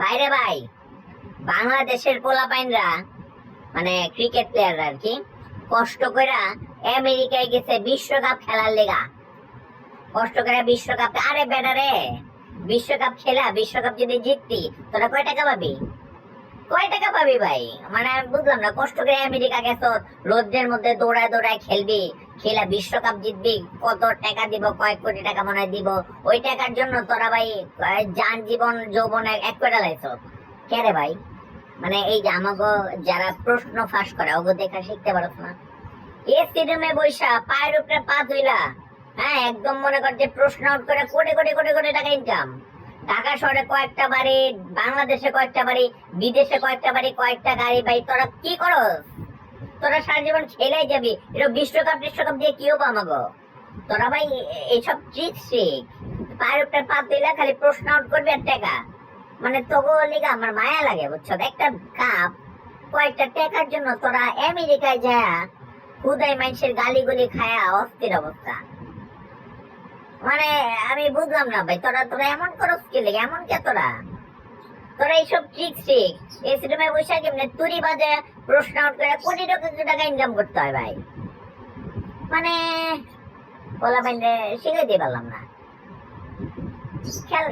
বাইরে ভাই, বাংলাদেশের পোলাপাইনরা মানে ক্রিকেট প্লেয়াররা আর কি, কষ্ট করে আমেরিকায় গেছে বিশ্বকাপ খেলার লেগা। কষ্ট করে বিশ্বকাপ, আরে বেটারে বিশ্বকাপ খেলা, বিশ্বকাপ যদি জিততি, তোরা কয় টাকা পাবি? কয় টাকা পাবি ভাই? মানে বুঝলাম না, কষ্ট করে আমেরিকা গেছো রোদ্রের মধ্যে দৌড়ায় দৌড়ায় খেলবি, খেলা বিশ্বকাপ জিতবি, কত টাকা দিব কয়েক কোটি টাকা মনে দিব? ওই টাকার জন্য তোরা ভাই যান জীবন, যৌবন এক লাইছো? কে রে ভাই? মানে এই যে আমাকে যারা প্রশ্ন ফাঁস করে, ওগো দেখা শিখতে পারছ না। এ সিডমে বৈশা, পায়ের উপরে পা ধুইলা হ্যাঁ একদম মনে কর যে প্রশ্ন আউট করে কোটি কোটি কোটি কোটি টাকা ইনকাম ঢাকা শহরে কয়েকটা বাড়ি, বাংলাদেশে কয়েকটা বাড়ি, বিদেশে কয়েকটা বাড়ি, কয়েকটা গাড়ি, ভাই, তোরা কি করো তোরা সারা জীবন খেলেই যাবি। এটা বিশ্বকাপ বিশ্বকাপ দিয়ে কি হব আমাগো? তোরা ভাই এইসব ট্রিক শিখ। পায়ের উপরে পা দিলে খালি প্রশ্ন আউট করবি আর টাকা। মানে তবু লিগা আমার মায়া লাগে, বুঝছ? একটা কাপ কয়েকটা টাকার জন্য তোরা আমেরিকায় যায় খুদাই মানুষের গালি গুলি খায়া অস্থির অবস্থা। মানে আমি বুঝলাম না ভাই, তোরা তোরা এমন করস কি লেগে? এমন কে তোরা? তোরা এইসব ট্রিক ঠিক এই সিনেমায় বসে কেমনে তুরি বাজে, প্রশ্ন আউট করে কোটি টাকা টাকা ইনকাম করতে হয় ভাই। মানে বলা বাইরে শিখে দিয়ে পারলাম না। খেয়াল